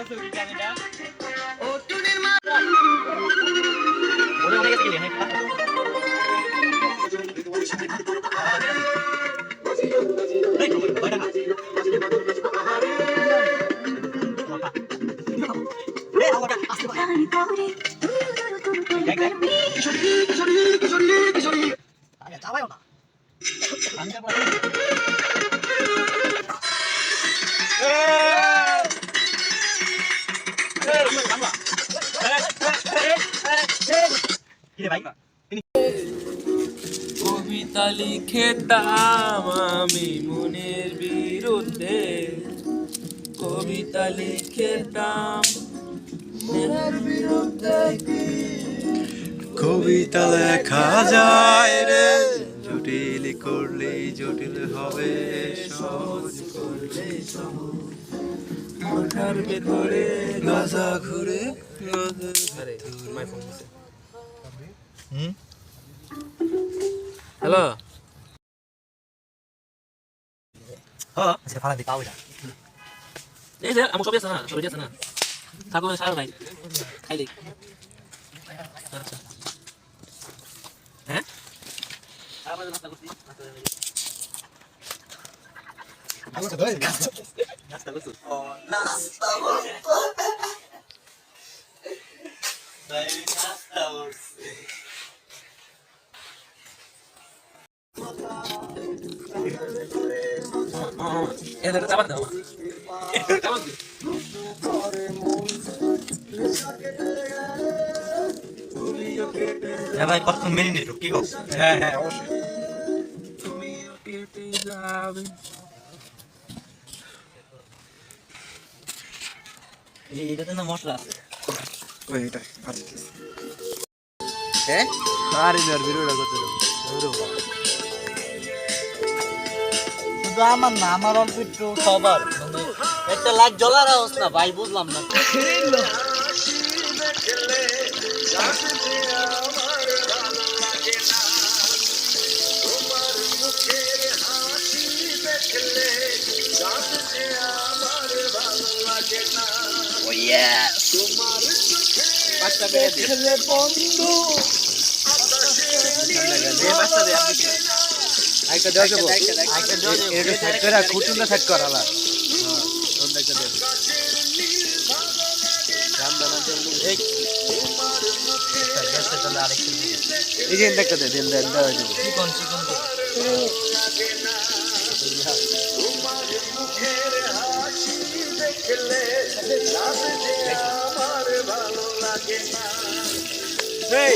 আমি ভাই? কবিতা লিখেতাম আমি মনের বিরুদ্ধে। কবিতা লিখেতাম মনের বিরুদ্ধে কবিতা লেখা যায় রে। জটিল করলে জটিল হবে সহজ করলে মাথার ভেতরে গাজা ঘুরে হ্যালো হ্যাঁ আচ্ছা পাও এটা এই যে আমার সবই আছে না সবই আছে না। থাকো সারা ভাই। আচ্ছা। হ্যাঁ? এদের চাপাত দাও চাপাত দিও হ্যাঁ ভাই কত মিনিট কি হ্যাঁ হ্যাঁ মশলা আছে ওই আচ্ছা হ্যাঁ করতে শুধু আমার না আমার অল্প একটু সবার একটা লাইট জ্বলার আওয়াজ না ভাই বুঝলাম না। পাঁচটা বেড়ে দিই পাঁচটা আরেকটা দেওয়া যাব। এটা সাইড করে খুঁটুনটা সাইড কর আলা এই যে একটা দে দেন দেন দেওয়া যাব চিকন চিকন। এই